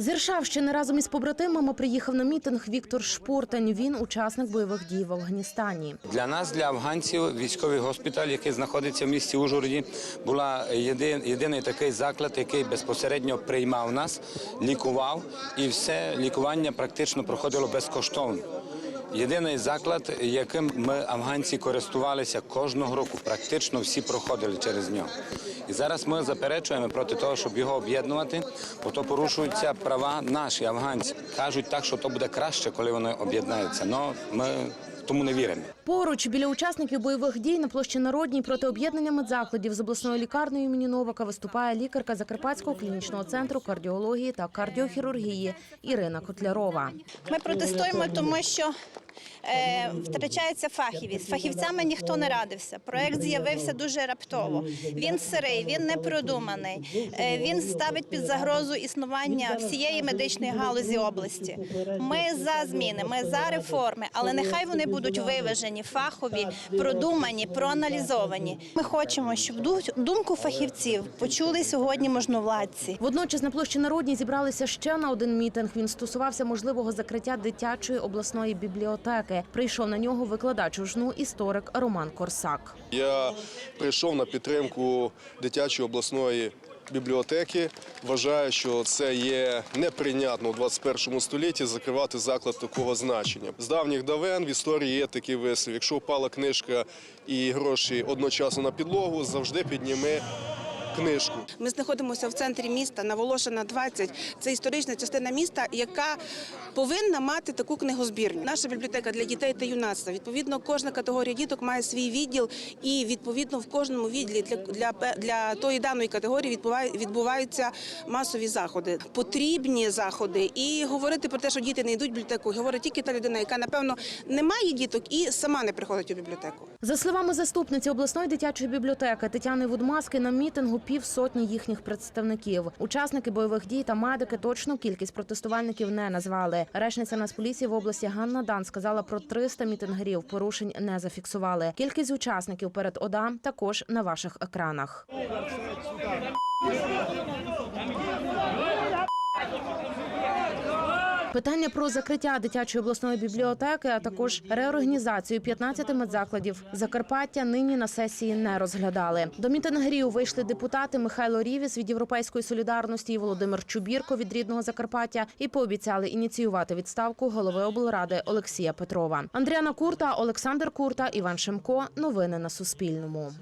З Іршавщини разом із побратимами приїхав на мітинг Віктор Шпортань. Він учасник бойових дій в Афганістані. Для нас, для афганців, військовий госпіталь, який знаходиться в місті Ужгороді, була єди- єдиний такий заклад, який безпосередньо приймав нас, лікував, і все лікування практично проходило безкоштовно. Єдиний заклад, яким ми афганці користувалися кожного року, практично всі проходили через нього. І зараз ми заперечуємо проти того, щоб його об'єднувати, бо то порушуються права наші афганці. Кажуть так, що то буде краще, коли вони об'єднаються. але ми тому не віримо. Поруч біля учасників бойових дій на площі Народній проти об'єднання медзакладів з обласною лікарнею імені Новака виступає лікарка Закарпатського клінічного центру кардіології та кардіохірургії Ірина Котлярова. Ми протестуємо, тому що е, втрачається фахівість. З фахівцями ніхто не радився. Проект з'явився дуже раптово. Він сирий, він не продуманий. Е, він ставить під загрозу існування всієї медичної галузі області. Ми за зміни, ми за реформи, але нехай вони будуть виважені, фахові, продумані, проаналізовані. Ми хочемо, щоб ду- думку фахівців почули сьогодні можновладці. Водночас на площі Народній зібралися ще на один мітинг. Він стосувався можливого закриття дитячої обласної бібліотеки. Прийшов на нього викладач ужну історик Роман Корсак. Я прийшов на підтримку дитячої обласної бібліотеки. вважає, що це є неприйнятно у 21 столітті закривати заклад такого значення. З давніх давен в історії є такий вислів: якщо впала книжка і гроші одночасно на підлогу, завжди підніми книжку. Ми знаходимося в центрі міста на Волошина 20. Це історична частина міста, яка повинна мати таку книгозбірню. Наша бібліотека для дітей та юнацтва. Відповідно, кожна категорія діток має свій відділ, і відповідно в кожному відділі для, для, для тої даної категорії відбуває- відбуваються масові заходи. Потрібні заходи. І говорити про те, що діти не йдуть в бібліотеку, говорить тільки та людина, яка напевно не має діток і сама не приходить у бібліотеку. За словами заступниці обласної дитячої бібліотеки Тетяни Вудмаски, на мітингу півсотні їхніх представників. Учасники бойових дій та медики точну кількість протестувальників не назвали. Речниця Нацполіції в області Ганна Дан сказала про 300 мітингерів. Порушень не зафіксували. Кількість учасників перед ОДА також на ваших екранах. Питання про закриття дитячої обласної бібліотеки, а також реорганізацію 15 медзакладів Закарпаття нині на сесії не розглядали. До мітингерів вийшли депутати Михайло Рівіс від Європейської солідарності і Володимир Чубірко від рідного Закарпаття і пообіцяли ініціювати відставку голови облради Олексія Петрова. Андріана Курта, Олександр Курта, Іван Шемко. Новини на Суспільному.